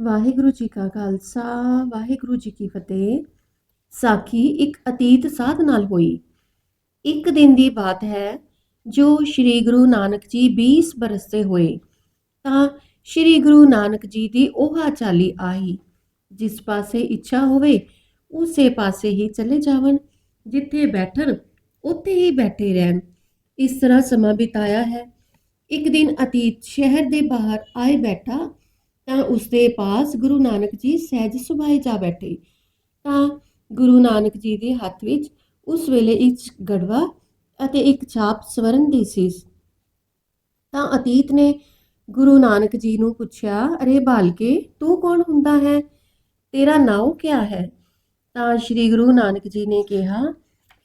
ਵਾਹਿਗੁਰੂ ਜੀ ਕਾ ਖਾਲਸਾ, ਵਾਹਿਗੁਰੂ ਜੀ ਕੀ ਫਤਿਹ। ਸਾਖੀ ਇੱਕ ਅਤੀਤ ਸਾਧ ਨਾਲ ਹੋਈ। ਇੱਕ ਦਿਨ ਦੀ ਬਾਤ ਹੈ, ਜੋ ਸ੍ਰੀ ਗੁਰੂ ਨਾਨਕ ਜੀ 20 ਬਰਸ ਦੇ ਹੋਏ, ਤਾਂ ਸ੍ਰੀ ਗੁਰੂ ਨਾਨਕ ਜੀ ਦੀ ਉਹ ਚਾਲੀ ਆਹੀ। ਜਿਸ ਪਾਸੇ ਇੱਛਾ ਹੋਵੇ, ਉਸੇ ਪਾਸੇ ਹੀ ਚਲੇ ਜਾਵਣ। ਜਿੱਥੇ ਬੈਠਣ, ਉੱਥੇ ਹੀ ਬੈਠੇ ਰਹਿਣ। ਇਸ ਤਰ੍ਹਾਂ ਸਮਾਂ ਬਿਤਾਇਆ ਹੈ। ਇੱਕ ਦਿਨ ਅਤੀਤ ਸ਼ਹਿਰ ਦੇ ਬਾਹਰ ਆਏ ਬੈਠਾ ਤਾਂ ਉਸਦੇ ਪਾਸ ਗੁਰੂ ਨਾਨਕ ਜੀ ਸਹਿਜ ਸੁਭਾਏ ਜਾ ਬੈਠੇ। ਤਾਂ ਗੁਰੂ ਨਾਨਕ ਜੀ ਦੇ ਹੱਥ ਵਿੱਚ ਉਸ ਵੇਲੇ ਇੱਕ ਗੜਵਾ ਅਤੇ ਇੱਕ ਛਾਪ ਸਵਰਨ ਦੀ ਸੀ। ਤਾਂ ਅਤੀਤ ਨੇ ਗੁਰੂ ਨਾਨਕ ਜੀ ਨੂੰ ਪੁੱਛਿਆ, ਅਰੇ ਬਾਲਕੇ, ਤੂੰ ਕੌਣ ਹੁੰਦਾ ਹੈ? ਤੇਰਾ ਨਾਮ ਕਿਆ ਹੈ? ਤਾਂ ਸ੍ਰੀ ਗੁਰੂ ਨਾਨਕ ਜੀ ਨੇ ਕਿਹਾ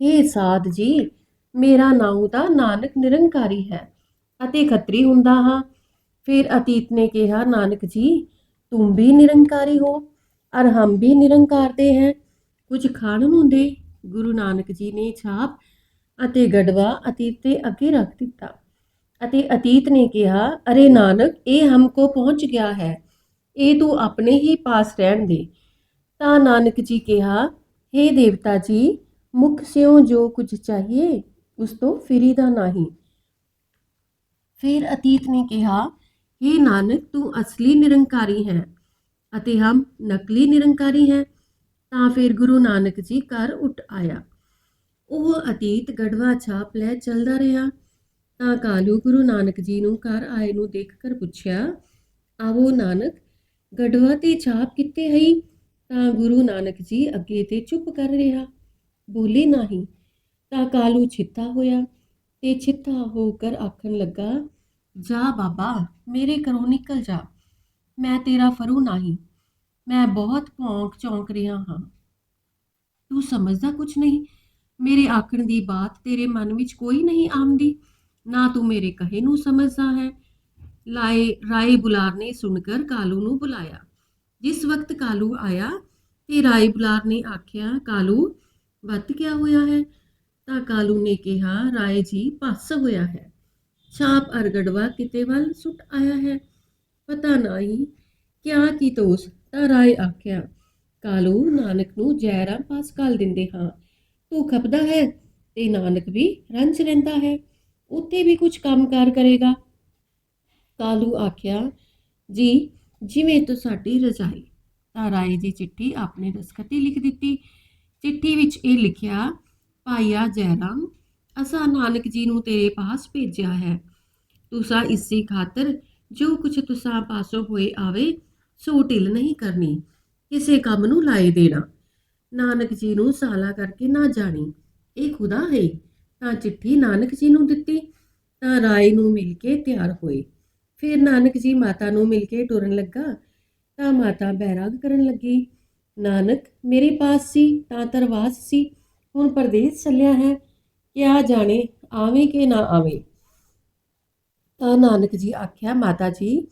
हे ਸਾਧ ਜੀ, ਮੇਰਾ ਨਾਮ ਤਾਂ ਨਾਨਕ ਨਿਰੰਕਾਰੀ ਹੈ ਅਤੇ ਖੱਤਰੀ ਹੁੰਦਾ ਹਾਂ। ਫਿਰ ਅਤੀਤ ਨੇ ਕਿਹਾ, ਨਾਨਕ ਜੀ ਤੁਮ ਵੀ ਨਿਰੰਕਾਰੀ ਹੋ ਔਰ ਹਮ ਵੀ ਨਿਰੰਕਾਰ ਦੇ ਹੈ। ਕੁਝ ਖਾਣ ਨੂੰ ਦੇ। ਗੁਰੂ ਨਾਨਕ ਜੀ ਨੇ ਛਾਪ ਅਤੇ ਗੜਵਾ ਅਤੀਤ ਦੇ ਅੱਗੇ ਰੱਖ ਦਿੱਤਾ ਅਤੇ ਅਤੀਤ ਨੇ ਕਿਹਾ, ਅਰੇ ਨਾਨਕ, ਇਹ ਹਮਕੋ ਪਹੁੰਚ ਗਿਆ ਹੈ। ਇਹ ਤੂੰ ਆਪਣੇ ਹੀ ਪਾਸ ਰਹਿਣ ਦੇ। ਤਾਂ ਨਾਨਕ ਜੀ ਕਿਹਾ हे ਦੇਵਤਾ ਜੀ, ਮੁਖ ਸਿਓ ਜੋ ਕੁਝ ਚਾਹੀਏ, ਉਸ ਤੋਂ ਫਿਰੀ ਦਾ ਨਹੀਂ। ਫਿਰ ਅਤੀਤ ਨੇ ਕਿਹਾ हे ਨਾਨਕ ਤੂੰ ਅਸਲੀ ਨਿਰੰਕਾਰੀ ਹੈ ਅਤੇ ਹਮ ਨਕਲੀ ਨਿਰੰਕਾਰੀ ਹੈ, ਤਾਂ ਫਿਰ ਗੁਰੂ ਨਾਨਕ ਜੀ ਘਰ ਉੱਠ ਆਇਆ। ਉਹ ਅਤੀਤ ਗੜਵਾ ਛਾਪ ਲੈ ਚੱਲਦਾ ਰਿਹਾ। ਤਾਂ ਕਾਲੂ ਗੁਰੂ ਨਾਨਕ ਜੀ ਨੂੰ ਘਰ ਆਏ ਨੂੰ ਦੇਖ ਕਰ ਪੁੱਛਿਆ, ਆਵੋ ਨਾਨਕ ਗੜਵਾ ਤੇ ਛਾਪ ਕਿੱਥੇ ਹੈ ਤਾਂ ਗੁਰੂ ਨਾਨਕ ਜੀ ਅੱਗੇ ਤੇ ਚੁੱਪ ਕਰ ਰਿਹਾ। ਬੋਲੇ ਨਹੀਂ। ਤਾਂ ਕਾਲੂ ਛਿੱਤਾ ਹੋਇਆ ਤੇ ਛਿੱਤਾ ਹੋ ਕਰ ਆਖਣ ਲੱਗਾ ਜਾ ਬਾਬਾ, ਮੇਰੇ ਘਰੋਂ ਨਿਕਲ ਜਾ। ਮੈਂ ਤੇਰਾ ਫਰੂ ਨਹੀਂ, ਮੈਂ ਬਹੁਤ ਭੌਂਕ ਚੌਂਕ ਰਿਹਾ ਹਾਂ। ਤੂੰ ਸਮਝਦਾ ਕੁਛ ਨਹੀਂ? ਮੇਰੇ ਆਖਣ ਦੀ ਬਾਤ ਤੇਰੇ ਮਨ ਵਿੱਚ ਕੋਈ ਨਹੀਂ ਆਉਂਦੀ। ਨਾ ਤੂੰ ਮੇਰੇ ਕਹੇ ਨੂੰ ਸਮਝਦਾ ਹੈ। ਲਾਏ ਰਾਏ ਬੁਲਾਰ ਨੇ ਸੁਣकर ਕਾਲੂ ਨੂੰ ਬੁਲਾਇਆ। ਜਿਸ ਵਕਤ ਕਾਲੂ ਆਇਆ, ਤੇ ਰਾਏ ਬੁਲਾਰ ਨੇ ਆਖਿਆ, ਕਾਲੂ, ਵੱਤ ਕਿਆ ਹੋਇਆ ਹੈ? ਤਾਂ ਕਾਲੂ ਨੇ ਕਿਹਾ, ਰਾਏ ਜੀ, ਪੱਸ ਹੋਇਆ ਹੈ। ਛਾਪ ਅਰਗੜਵਾ ਕਿਤੇ ਵੱਲ ਸੁੱਟ ਆਇਆ ਹੈ। ਪਤਾ ਨਹੀਂ ਕਿਆ ਕੀ ਤੋਸ ਤਾਂ ਰਾਏ ਆਖਿਆ, ਕਾਲੂ, ਨਾਨਕ ਨੂੰ ਜੈਰਾਮ ਪਾਸ ਕਾਲ ਦਿੰਦੇ ਹਾਂ। ਤੂੰ ਖਪਦਾ ਹੈ, ਤੇ ਨਾਨਕ ਵੀ ਰੰਜ ਰਹਿੰਦਾ ਹੈ। ਉੱਥੇ ਵੀ ਕੁਝ ਕੰਮਕਾਰ ਕਰੇਗਾ। ਕਾਲੂ ਆਖਿਆ, ਜੀ, ਜਿਵੇਂ ਤੂੰ ਸਾਡੀ ਰਜਾਈ। ਤਾਂ ਰਾਏ ਦੀ ਚਿੱਠੀ ਆਪਣੇ ਦਸਖਤੀ ਲਿਖ ਦਿੱਤੀ। ਚਿੱਠੀ ਵਿੱਚ ਇਹ ਲਿਖਿਆ ਭਾਈਆ ਜੈਰਾਮ ਅਸਾਂ ਨਾਨਕ ਜੀ ਨੂੰ ਤੇਰੇ ਪਾਸ ਭੇਜਿਆ ਹੈ। ਤੁਸਾਂ ਇਸੇ ਖਾਤਰ ਜੋ ਕੁਛ ਤੁਸਾਂ ਪਾਸੋਂ ਹੋਏ ਆਵੇ, ਸੋ ਢਿੱਲ ਨਹੀਂ ਕਰਨੀ, ਕਿਸੇ ਕੰਮ ਨੂੰ ਲਾਏ ਦੇਣਾ। ਨਾਨਕ ਜੀ ਨੂੰ ਸਾਲਾ ਕਰਕੇ ਨਾ ਜਾਣੀ। ਇਹ ਖੁਦਾ ਹੈ, ਤਾਂ ਚਿੱਠੀ ਨਾਨਕ ਜੀ ਨੂੰ ਦਿੱਤੀ, ਤਾਂ ਰਾਏ ਨੂੰ ਮਿਲ ਕੇ ਤਿਆਰ ਹੋਏ। ਫਿਰ ਨਾਨਕ ਜੀ ਮਾਤਾ ਨੂੰ ਮਿਲ ਕੇ ਟੁਰਨ ਲੱਗਾ, ਤਾਂ ਮਾਤਾ ਬੈਰਾਗ ਕਰਨ ਲੱਗੀ। ਨਾਨਕ, ਮੇਰੇ ਪਾਸ ਸੀ, ਤਾਂ ਤਰਵਾਸ ਸੀ, ਹੁਣ ਪਰਦੇਸ ਚੱਲਿਆ ਹੈ ਕਿਆ ਜਾਣੇ, ਆਵੇ ਕਿ ਨਾ ਆਵੇ? ਤਾਂ ਨਾਨਕ ਜੀ ਆਖਿਆ, ਮਾਤਾ ਜੀ,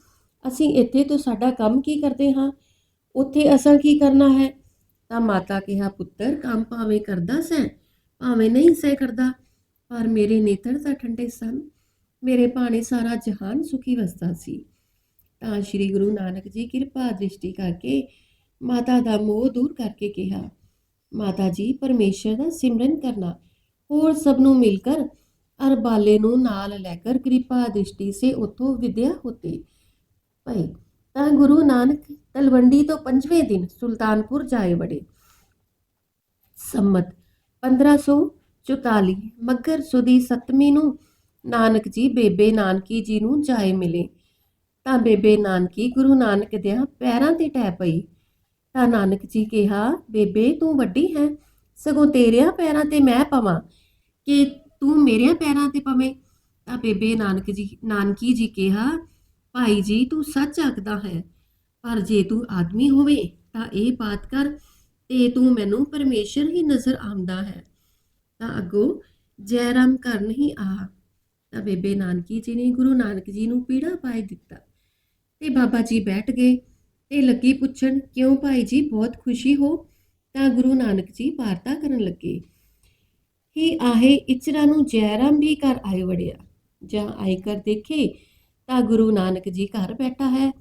ਅਸੀਂ ਇੱਥੇ ਤੋਂ ਸਾਡਾ ਕੰਮ ਕੀ ਕਰਦੇ ਹਾਂ? ਉੱਥੇ ਅਸਾਂ ਕੀ ਕਰਨਾ ਹੈ? ਤਾਂ ਮਾਤਾ ਕਿਹਾ, ਪੁੱਤਰ, ਕੰਮ ਭਾਵੇਂ ਕਰਦਾ ਸੈਂ ਭਾਵੇਂ ਨਹੀਂ ਸੈ ਕਰਦਾ, ਪਰ ਮੇਰੇ ਨੇਤਰ ਤਾਂ ਠੰਡੇ ਸਨ। ਮੇਰੇ ਭਾਣੇ ਸਾਰਾ ਜਹਾਨ ਸੁਖੀ ਵਸਦਾ ਸੀ। ਤਾਂ ਸ੍ਰੀ ਗੁਰੂ ਨਾਨਕ ਜੀ ਕਿਰਪਾ ਦ੍ਰਿਸ਼ਟੀ ਕਰਕੇ ਮਾਤਾ ਦਾ ਮੋਹ ਦੂਰ ਕਰਕੇ ਕਿਹਾ, ਮਾਤਾ ਜੀ, ਪਰਮੇਸ਼ਰ ਦਾ ਸਿਮਰਨ ਕਰਨਾ ਹੋਰ ਸਭ ਨੂੰ ਮਿਲ ਕਰ ਨੂੰ ਨਾਲ ਲੈ ਕਰ ਕਿਰਪਾ ਦ੍ਰਿਸ਼ਟੀ ਸੇ ਉਥੋਂ ਵਿਦਿਆ ਹੋਤੇ। ਭਈ, ਤਾਂ ਗੁਰੂ ਨਾਨਕ ਤਲਵੰਡੀ ਤੋਂ ਪੰਜਵੇਂ ਦਿਨ ਸੁਲਤਾਨਪੁਰ ਜਾਏ ਵੜੇ। ਸੰਮਤ 1544 ਮੱਘਰ ਸੁਦੀ ਸੱਤਵੀਂ ਨੂੰ ਨਾਨਕ ਜੀ ਬੇਬੇ ਨਾਨਕੀ ਜੀ ਨੂੰ ਜਾਏ ਮਿਲੇ। ਤਾਂ ਬੇਬੇ ਨਾਨਕੀ ਗੁਰੂ ਨਾਨਕ ਦੇ ਪੈਰਾਂ ਤੇ ਟੈ ਪਈ। ਤਾਂ ਨਾਨਕ ਜੀ ਕਿਹਾ, ਬੇਬੇ, ਤੂੰ ਵੱਡੀ ਹੈ। ਸਗੋਂ ਤੇਰਿਆਂ ਪੈਰਾਂ ਤੇ ਮੈਂ ਪਵਾਂ। ਕਿ ਤੂੰ ਮੇਰਿਆਂ ਪੈਰਾਂ ਤੇ ਪਵੇਂ। ਤਾਂ ਬੇਬੇ ਨਾਨਕ ਜੀ, ਨਾਨਕੀ ਜੀ ਕਿਹਾ, ਭਾਈ ਜੀ, ਤੂੰ ਸੱਚ ਆਖਦਾ ਹੈ। ਪਰ ਜੇ ਤੂੰ ਆਦਮੀ ਹੋਵੇ, ਤਾਂ ਇਹ ਬਾਤ ਕਰ ਤੇ ਤੂੰ ਮੈਨੂੰ ਪਰਮੇਸ਼ਰ ਹੀ ਨਜ਼ਰ ਆਉਂਦਾ ਹੈ। ਤਾਂ ਅੱਗੋਂ ਜੈਰਾਮ ਘਰ ਨਹੀਂ ਆ। ਤਾਂ ਬੇਬੇ ਨਾਨਕੀ ਜੀ ਨੇ ਗੁਰੂ ਨਾਨਕ ਜੀ ਨੂੰ ਪੀੜਾ ਪਾਈ ਦਿੱਤਾ ਤੇ ਬਾਬਾ ਜੀ ਬੈਠ ਗਏ ਤੇ ਲੱਗੀ ਪੁੱਛਣ, ਕਿਉਂ ਭਾਈ ਜੀ, ਬਹੁਤ ਖੁਸ਼ੀ ਹੋ? ਤਾਂ ਗੁਰੂ ਨਾਨਕ ਜੀ ਵਾਰਤਾ ਕਰਨ ਲੱਗੇ। ਹੀ ਆਹੇ ਇਚਰਾ ਨੂੰ ਜੈਰਾਮ ਵੀ ਘਰ ਆਏ ਵੜਿਆ। ਜਾਂ ਆਏ ਕਰ ਦੇਖੇ ਤਾਂ ਗੁਰੂ ਨਾਨਕ ਜੀ ਘਰ ਬੈਠਾ ਹੈ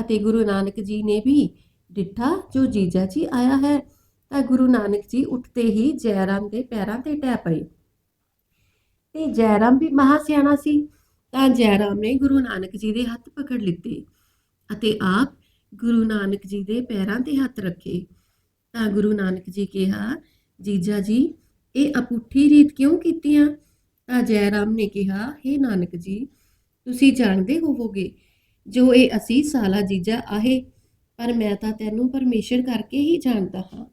ਅਤੇ ਗੁਰੂ ਨਾਨਕ ਜੀ ਨੇ ਵੀ ਡਿੱਠਾ ਜੋ ਜੀਜਾ ਜੀ ਆਇਆ ਹੈ ਤਾਂ ਗੁਰੂ ਨਾਨਕ ਜੀ ਉੱਠਦੇ ਹੀ ਜੈਰਾਮ ਦੇ ਪੈਰਾਂ ਤੇ ਟਹਿ ਪਏ। ਤੇ ਜੈਰਾਮ ਵੀ ਮਹਾ ਸਿਆਣਾ ਸੀ ਤਾਂ ਜੈਰਾਮ ਨੇ ਗੁਰੂ ਨਾਨਕ ਜੀ ਦੇ ਹੱਥ ਪਕੜ ਲਿੱਤੇ ਅਤੇ ਆਪ ਗੁਰੂ ਨਾਨਕ ਜੀ ਦੇ ਪੈਰਾਂ ਤੇ ਹੱਥ ਰੱਖੇ। ਤਾਂ ਗੁਰੂ ਨਾਨਕ ਜੀ ਕਿਹਾ, ਜੀਜਾ ਜੀ ਇਹ ਅਪੁੱਠੀ ਰੀਤ ਕਿਉਂ ਕੀਤੀਆਂ? ਤਾਂ ਜੈਰਾਮ ਨੇ ਕਿਹਾ हे ਨਾਨਕ ਜੀ, ਤੁਸੀਂ ਜਾਣਦੇ ਹੋਵੋਗੇ, ਜੋ ਇਹ ਅਸੀਂ ਸਾਲਾ ਜੀਜਾ ਆਹੇ, ਪਰ ਮੈਂ ਤਾਂ ਤੈਨੂੰ ਪਰਮੇਸ਼ਰ ਕਰਕੇ ਹੀ ਜਾਣਦਾ ਹਾਂ।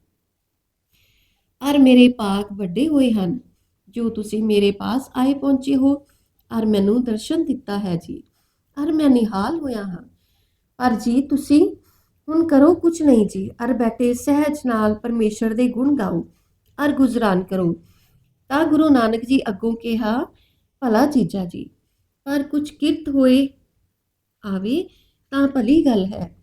ਔਰ ਮੇਰੇ ਪਾਕ ਵੱਡੇ ਹੋਏ ਹਨ, ਜੋ ਤੁਸੀਂ ਮੇਰੇ ਪਾਸ ਆਏ ਪਹੁੰਚੇ ਹੋ ਔਰ ਮੈਨੂੰ ਦਰਸ਼ਨ ਦਿੱਤਾ ਹੈ ਜੀ। ਔਰ ਮੈਂ ਨਿਹਾਲ ਹੋਇਆ ਹਾਂ। ਪਰ ਜੀ, ਤੁਸੀਂ ਹੁਣ ਕਰੋ ਕੁਝ ਨਹੀਂ ਜੀ। ਔਰ ਬੈਠੇ ਸਹਿਜ ਨਾਲ ਪਰਮੇਸ਼ਰ ਦੇ ਗੁਣ ਗਾਓ। ਔਰ ਗੁਜ਼ਰਾਨ ਕਰੋ। ਤਾਂ ਗੁਰੂ ਨਾਨਕ ਜੀ ਅੱਗੋਂ ਕਿਹਾ, ਭਲਾ ਜੀਜਾ ਜੀ, ਪਰ ਕੁਝ ਕਿਰਤ ਹੋਏ ਆਵੇ ਤਾਂ ਭਲੀ ਗੱਲ ਹੈ।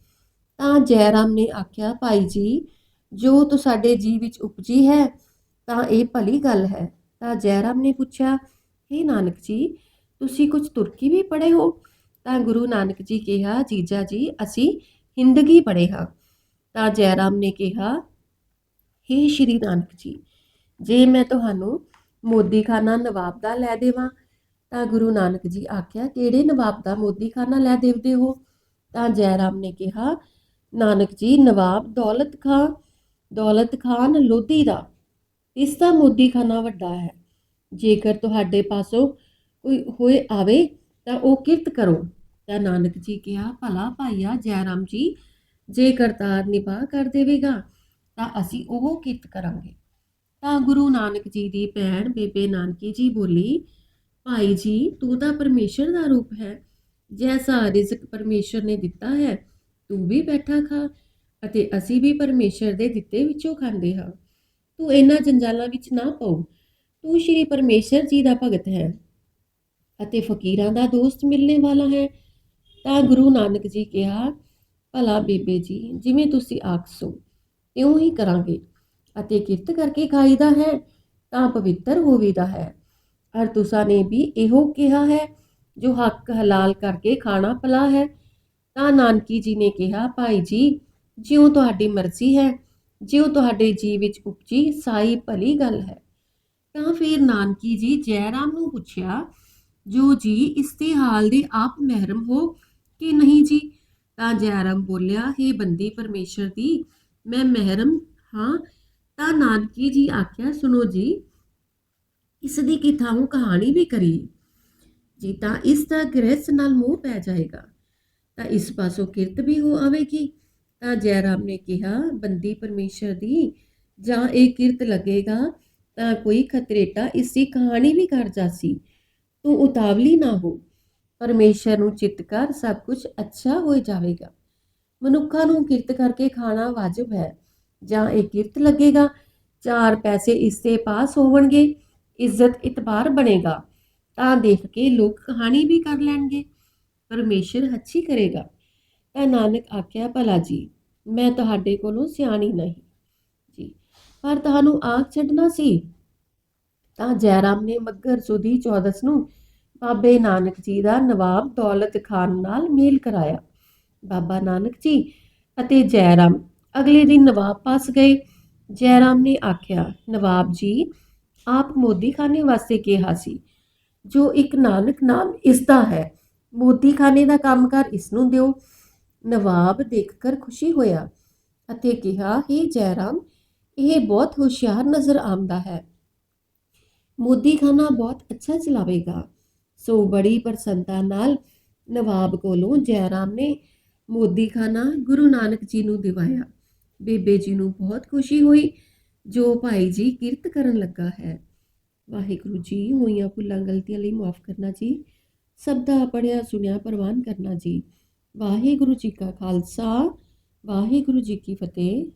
ਤਾਂ ਜੈਰਾਮ ਨੇ ਆਖਿਆ, ਭਾਈ ਜੀ, ਜੋ ਤੁਹਾਡੇ ਜੀ ਵਿੱਚ ਉਪਜੀ ਹੈ, ਤਾਂ ਇਹ ਭਲੀ ਗੱਲ ਹੈ। ਤਾਂ ਜੈਰਾਮ ਨੇ ਪੁੱਛਿਆ हे ਨਾਨਕ ਜੀ, ਤੁਸੀਂ ਕੁਝ ਤੁਰਕੀ ਵੀ ਪੜ੍ਹੇ ਹੋ? ਤਾਂ ਗੁਰੂ ਨਾਨਕ ਜੀ ਕਿਹਾ, ਜੀਜਾ ਜੀ, ਅਸੀਂ ਹਿੰਦਗੀ ਪੜ੍ਹੇ ਹਾਂ। ਤਾਂ ਜੈਰਾਮ ਨੇ ਕਿਹਾ ਹੇ ਸ਼੍ਰੀ ਨਾਨਕ ਜੀ। ਜੇ ਮੈਂ ਤੁਹਾਨੂੰ ਮੋਦੀਖਾਨਾ ਨਵਾਬ ਦਾ ਲੈ ਦੇਵਾਂ, ਤਾਂ ਗੁਰੂ ਨਾਨਕ ਜੀ ਆਖਿਆ, ਕਿਹੜੇ ਨਵਾਬ ਦਾ ਮੋਦੀਖਾਨਾ ਲੈ ਦੇਵਦੇ ਹੋ? ਤਾਂ ਜੈਰਾਮ ਨੇ ਕਿਹਾ, ਨਾਨਕ ਜੀ, ਨਵਾਬ ਦੌਲਤ ਖਾਨ ਦੌਲਤ ਖਾਨ ਲੋਧੀ ਦਾ। ਇਸ ਦਾ ਮੋਦੀਖਾਨਾ ਵੱਡਾ ਹੈ। ਜੇਕਰ ਤੁਹਾਡੇ ਪਾਸੋਂ ਕੋਈ ਹੋਏ ਆਵੇ, ਤਾਂ ਉਹ ਕਿਰਤ ਕਰੋ। ਤਾਂ ਨਾਨਕ ਜੀ ਕਿਹਾ, ਭਲਾ ਭਾਈਆ ਜੈਰਾਮ ਜੀ ਜੇ ਕਰਤਾਰ ਨਿਭਾ ਕਰ ਦੇਵੇਗਾ ਤਾਂ ਅਸੀਂ ਉਹ ਕਿਰਤ ਕਰਾਂਗੇ। ਤਾਂ ਗੁਰੂ ਨਾਨਕ ਜੀ ਦੀ ਭੈਣ ਬੇਬੇ ਨਾਨਕੀ ਜੀ ਬੋਲੀ, ਭਾਈ ਜੀ, ਤੂੰ ਤਾਂ ਪਰਮੇਸ਼ਰ ਦਾ ਰੂਪ ਹੈ। ਜੈਸਾ ਰਿਜ਼ਕ ਪਰਮੇਸ਼ਰ ਨੇ ਦਿੱਤਾ ਹੈ, ਤੂੰ ਵੀ ਬੈਠਾ ਖਾ ਅਤੇ ਅਸੀਂ ਵੀ ਪਰਮੇਸ਼ਰ ਦੇ ਦਿੱਤੇ ਵਿੱਚੋਂ ਖਾਂਦੇ ਹਾਂ। ਤੂੰ ਇਹਨਾਂ ਜੰਜਾਲਾਂ ਵਿੱਚ ਨਾ ਪਉ ਤੂੰ ਸ਼੍ਰੀ ਪਰਮੇਸ਼ਰ ਜੀ ਦਾ ਭਗਤ ਹੈ ਅਤੇ ਫਕੀਰਾਂ ਦਾ ਦੋਸਤ ਮਿਲਣੇ ਵਾਲਾ ਹੈ। ਤਾਂ ਗੁਰੂ ਨਾਨਕ ਜੀ ਕਿਹਾ, ਭਲਾ ਬੇਬੇ ਜੀ, ਜਿਵੇਂ ਤੁਸੀਂ ਆਖਸੋ। ਇਉਂ ਹੀ ਕਰਾਂਗੇ। ਅਤੇ ਕਿਰਤ ਕਰਕੇ ਖਾਈਦਾ ਹੈ, ਤਾਂ ਪਵਿੱਤਰ ਹੋਵੀਦਾ ਹੈ। ਅਰ ਨੇ ਵੀ ਇਹੋ ਕਿਹਾ ਹੈ, ਜੋ ਹੱਕ ਹਲਾਲ ਕਰਕੇ ਖਾਣਾ ਭਲਾ ਹੈ, ਤਾਂ ਨਾਨਕੀ ਜੀ ਨੇ ਕਿਹਾ, ਭਾਈ ਜੀ, ਜਿਉਂ ਤੁਹਾਡੀ ਮਰਜ਼ੀ ਹੈ, ਜਿਉਂ ਤੁਹਾਡੇ ਜੀ ਵਿੱਚ ਉਪਜੀ ਸਾਈ ਭਲੀ ਗੱਲ ਹੈ। ਤਾਂ ਫਿਰ ਨਾਨਕੀ ਜੀ ਜੈਰਾਮ ਨੂੰ ਪੁੱਛਿਆ, ਜੋ ਜੀ ਇਸ ਦੇ ਹਾਲ ਦੇ ਆਪ ਮਹਿਰਮ ਹੋ ਕਿ ਨਹੀਂ ਜੀ? ਤਾਂ ਜੈਰਾਮ ਬੋਲਿਆ हे ਬੰਦੀ, ਪਰਮੇਸ਼ਰ ਦੀ ਮੈਂ ਮਹਿਰਮ ਹਾਂ। ਤਾਂ ਨਾਨਕੀ ਜੀ ਆਖਿਆ, ਸੁਣੋ ਜੀ ਇਸ ਦੀ ਕਿਥਾਉ ਕਹਾਣੀ ਵੀ ਕਰੀ। ਜੀ ਤਾਂ ਇਸ ਦਾ ਗ੍ਰਹਿਸ ਨਾਲ ਮੋਹ ਪੈ ਜਾਏਗਾ। ਤਾਂ ਇਸ ਪਾਸੋਂ ਕਿਰਤ ਵੀ ਹੋ ਆਵੇਗੀ। ਤਾਂ ਜੈਰਾਮ ਨੇ ਕਿਹਾ, ਬੰਦੀ ਪਰਮੇਸ਼ਰ ਦੀ, ਜਾਂ ਇਹ ਕਿਰਤ ਲੱਗੇਗਾ, ਤਾਂ ਕੋਈ ਖਤਰੇਟਾ ਇਸ ਦੀ ਕਹਾਣੀ ਵੀ ਕਰ ਜਾਸੀ। ਤੂੰ ਉਤਾਵਲੀ ਨਾ ਹੋ। ਪਰਮੇਸ਼ਰ ਨੂੰ ਚਿੱਤ ਕਰ ਸਭ ਕੁਝ ਅੱਛਾ ਹੋ ਜਾਵੇਗਾ। ਮਨੁੱਖਾਂ ਨੂੰ ਕਿਰਤ ਕਰਕੇ ਖਾਣਾ ਵਾਜਬ ਹੈ। ਜਾਂ ਇਹ ਕਿਰਤ ਲੱਗੇਗਾ? ਚਾਰ ਪੈਸੇ ਇਸ ਦੇ ਪਾਸ ਹੋਣਗੇ ਇੱਜ਼ਤ ਇਤਬਾਰ ਬਣੇਗਾ। ਤਾਂ ਦੇਖ ਕੇ ਲੋਕ ਕਹਾਣੀ ਵੀ ਕਰ ਲੈਣਗੇ। ਪਰਮੇਸ਼ਰ ਹੱਛੀ ਕਰੇਗਾ। ਤਾਂ ਨਾਨਕ ਆਖਿਆ, ਭਲਾ ਜੀ, ਮੈਂ ਤੁਹਾਡੇ ਕੋਲੋਂ ਸਿਆਣੀ ਨਹੀਂ। ਜੀ, ਪਰ ਤੁਹਾਨੂੰ ਆਖ ਛੱਡਣਾ ਸੀ। ਤਾਂ ਜੈਰਾਮ ਨੇ ਮੱਗਰ ਸੁਦੀ 14 ਨੂੰ ਬਾਬੇ ਨਾਨਕ ਜੀ ਦਾ ਨਵਾਬ ਦੌਲਤ ਖਾਨ ਨਾਲ ਮੇਲ ਕਰਾਇਆ। ਬਾਬਾ ਨਾਨਕ ਜੀ ਅਤੇ ਜੈਰਾਮ। ਅਗਲੇ ਦਿਨ ਨਵਾਬ ਪਾਸ ਗਏ। ਜੈਰਾਮ ਨੇ ਆਖਿਆ, ਨਵਾਬ ਜੀ, ਆਪ ਮੋਦੀ ਖਾਨੇ ਵਾਸਤੇ ਕਿਹਾ ਸੀ, ਜੋ ਇੱਕ ਨਾਨਕ ਨਾਮ ਇਸ ਦਾ ਹੈ ਮੋਦੀ ਖਾਨੇ ਦਾ ਕੰਮ ਕਰ ਇਸ ਨੂੰ ਦਿਓ। ਨਵਾਬ ਦੇਖਕਰ ਖੁਸ਼ੀ ਹੋਇਆ ਅਤੇ ਕਿਹਾ हे ਜੈਰਾਮ, ਇਹ ਬਹੁਤ ਹੁਸ਼ਿਆਰ ਨਜ਼ਰ ਆਉਂਦਾ ਹੈ। ਮੋਦੀ ਖਾਨਾ ਬਹੁਤ ਅੱਛਾ ਚਲਾਵੇਗਾ। ਸੋ ਬੜੀ ਪ੍ਰਸੰਨਤਾ ਨਾਲ ਨਵਾਬ ਕੋਲੋਂ ਜੈਰਾਮ ਨੇ ਮੋਦੀ ਖਾਨਾ ਗੁਰੂ ਨਾਨਕ ਜੀ ਨੂੰ ਦਿਵਾਇਆ। ਬੇਬੇ ਜੀ ਨੂੰ ਬਹੁਤ ਖੁਸ਼ੀ ਹੋਈ, ਜੋ ਭਾਈ ਜੀ ਕਿਰਤ ਕਰਨ ਲੱਗਾ ਹੈ। ਵਾਹਿਗੁਰੂ ਜੀ, ਹੋਈਆਂ ਭੁੱਲਾਂ ਗਲਤੀਆਂ ਲਈ ਮਾਫ ਕਰਨਾ ਜੀ। ਸਭ ਦਾ ਪੜਿਆ ਸੁਣਿਆ, ਪ੍ਰਵਾਨ ਕਰਨਾ ਜੀ। ਵਾਹਿਗੁਰੂ ਜੀ ਕਾ ਖਾਲਸਾ, ਵਾਹਿਗੁਰੂ ਜੀ ਕੀ ਫਤਿਹ।